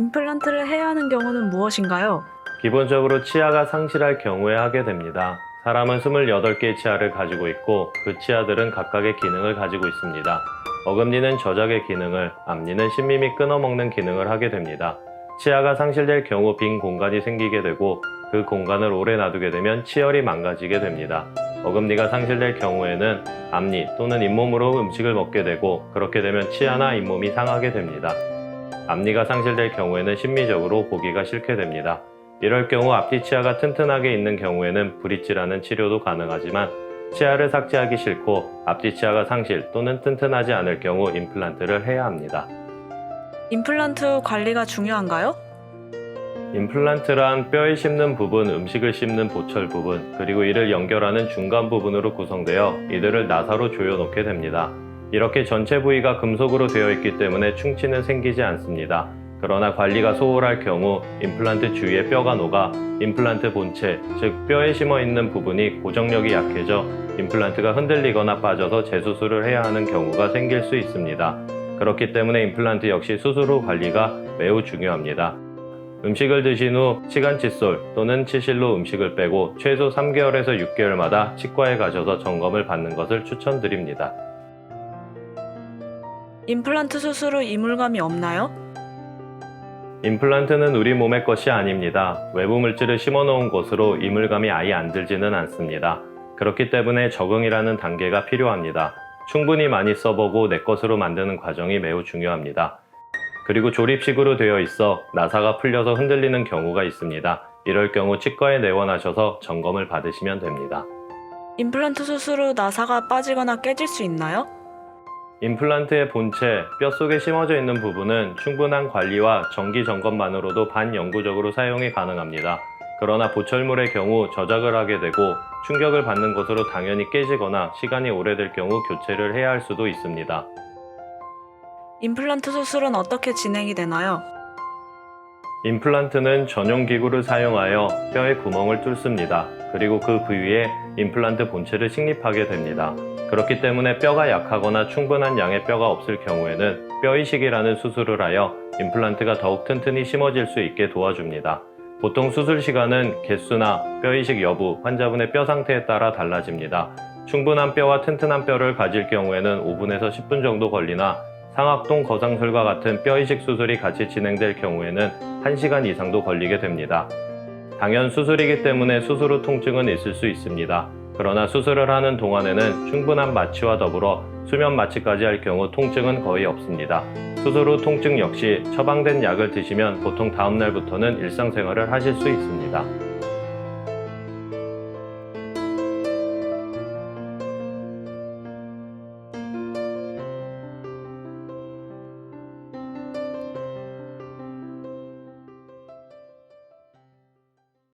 임플란트를 해야 하는 경우는 무엇인가요? 기본적으로 치아가 상실할 경우에 하게 됩니다. 사람은 28개의 치아를 가지고 있고 그 치아들은 각각의 기능을 가지고 있습니다. 어금니는 저작의 기능을, 앞니는 및 끊어먹는 기능을 하게 됩니다. 치아가 상실될 경우 빈 공간이 생기게 되고 그 공간을 오래 놔두게 되면 치열이 망가지게 됩니다. 어금니가 상실될 경우에는 앞니 또는 잇몸으로 음식을 먹게 되고 그렇게 되면 치아나 잇몸이 상하게 됩니다. 앞니가 상실될 경우에는 심미적으로 보기가 싫게 됩니다. 이럴 경우 앞뒤 치아가 튼튼하게 있는 경우에는 브릿지라는 치료도 가능하지만 치아를 삭제하기 싫고 앞뒤 치아가 상실 또는 튼튼하지 않을 경우 임플란트를 해야 합니다. 임플란트 관리가 중요한가요? 임플란트란 뼈에 씹는 부분, 음식을 씹는 보철 부분, 그리고 이를 연결하는 중간 부분으로 구성되어 이들을 나사로 조여놓게 됩니다. 이렇게 전체 부위가 금속으로 되어 있기 때문에 충치는 생기지 않습니다. 그러나 관리가 소홀할 경우 임플란트 주위에 뼈가 녹아 임플란트 본체, 즉 뼈에 심어 있는 부분이 고정력이 약해져 임플란트가 흔들리거나 빠져서 재수술을 해야 하는 경우가 생길 수 있습니다. 그렇기 때문에 임플란트 역시 수술 후 관리가 매우 중요합니다. 음식을 드신 후 시간 칫솔 또는 치실로 음식을 빼고 최소 3개월에서 6개월마다 치과에 가셔서 점검을 받는 것을 추천드립니다. 임플란트 수술 후 이물감이 없나요? 임플란트는 우리 몸의 것이 아닙니다. 외부 물질을 심어 놓은 것으로 이물감이 아예 안 들지는 않습니다. 그렇기 때문에 적응이라는 단계가 필요합니다. 충분히 많이 써보고 내 것으로 만드는 과정이 매우 중요합니다. 그리고 조립식으로 되어 있어 나사가 풀려서 흔들리는 경우가 있습니다. 이럴 경우 치과에 내원하셔서 점검을 받으시면 됩니다. 임플란트 수술 후 나사가 빠지거나 깨질 수 있나요? 임플란트의 본체, 뼈 속에 심어져 있는 부분은 충분한 관리와 정기 점검만으로도 반영구적으로 사용이 가능합니다. 그러나 보철물의 경우 저작을 하게 되고 충격을 받는 것으로 당연히 깨지거나 시간이 오래될 경우 교체를 해야 할 수도 있습니다. 임플란트 수술은 어떻게 진행이 되나요? 임플란트는 전용 기구를 사용하여 뼈에 구멍을 뚫습니다. 그리고 그 부위에 임플란트 본체를 식립하게 됩니다. 그렇기 때문에 뼈가 약하거나 충분한 양의 뼈가 없을 경우에는 뼈 이식이라는 수술을 하여 임플란트가 더욱 튼튼히 심어질 수 있게 도와줍니다. 보통 수술 시간은 개수나 뼈 이식 여부, 환자분의 뼈 상태에 따라 달라집니다. 충분한 뼈와 튼튼한 뼈를 가질 경우에는 5분에서 10분 정도 걸리나 상악동 거상술과 같은 뼈 이식 수술이 같이 진행될 경우에는 1시간 이상도 걸리게 됩니다. 당연 수술이기 때문에 수술 후 통증은 있을 수 있습니다. 그러나 수술을 하는 동안에는 충분한 마취와 더불어 수면 마취까지 할 경우 통증은 거의 없습니다. 수술 후 통증 역시 처방된 약을 드시면 보통 다음 날부터는 일상생활을 하실 수 있습니다.